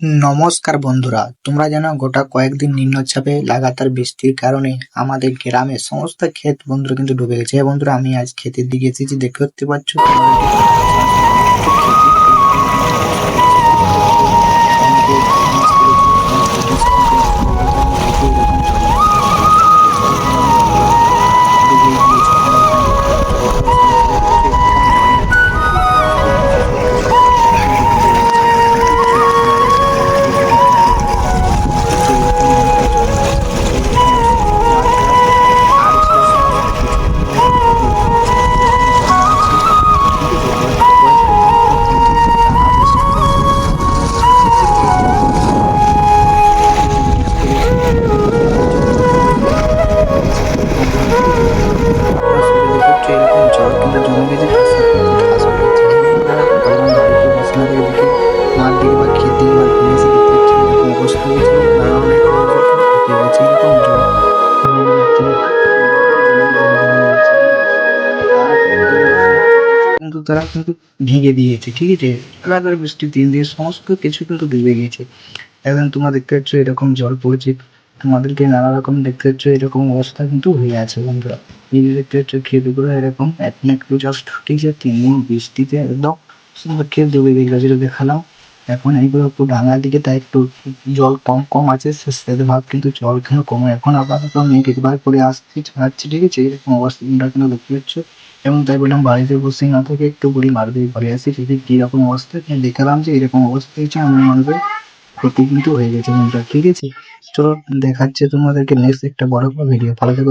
নমস্কার বন্ধুরা, তোমরা জানো গোটা কয়েকদিন নিম্নচাপে লাগাতার বৃষ্টির কারণে আমাদের গ্রামে সমস্ত ক্ষেত বন্ধুরা কিন্তু ডুবে গেছে। বন্ধুরা, আমি আজ ক্ষেতের দিকে এসেছি, দেখতে পাচ্ছ কিন্তু তারা কিন্তু ভেঙে দিয়েছে, ঠিক আছে? লাগাতার বৃষ্টি দিন দিয়ে সমস্ত কিছু কিন্তু ডুবে গিয়েছে। এখন তোমরা দেখতে পাচ্ছ এরকম জল পড়েছে। তোমাদেরকে নানা রকম দেখতে পাচ্ছ, এরকম অবস্থা কিন্তু হয়ে আছে বন্ধুরা। ক্ষেতগুলো এরকম। এক না একটু জাস্ট তিন দিন বৃষ্টিতে একদম সুন্দর ডুবে গেছিল যেটা দেখালাম। এখন এইগুলো একটু ডাঙার দিকে, তাই একটু জল কম কম আছে, সে- ভাব, কিন্তু জল কেন কমে? এখন আপাতত মেঘ একবার করে আসছি, ছাড়াচ্ছি, ঠিক আছে? এরকম অবস্থা কিন্তু দেখতে পাচ্ছ? এবং তাই বললাম, বাড়িতে বসে না থেকে একটু বলি বাড়িতে ঘরে আসি, সেটি কীরকম অবস্থা? তাই দেখালাম যে এরকম অবস্থা হয়েছে, আমার মানুষের ক্ষতি কিন্তু হয়ে গেছে ঠিক আছে? চলো, দেখাচ্ছে তোমাদেরকে নেক্সট একটা বড় ভিডিও ভালো থেকো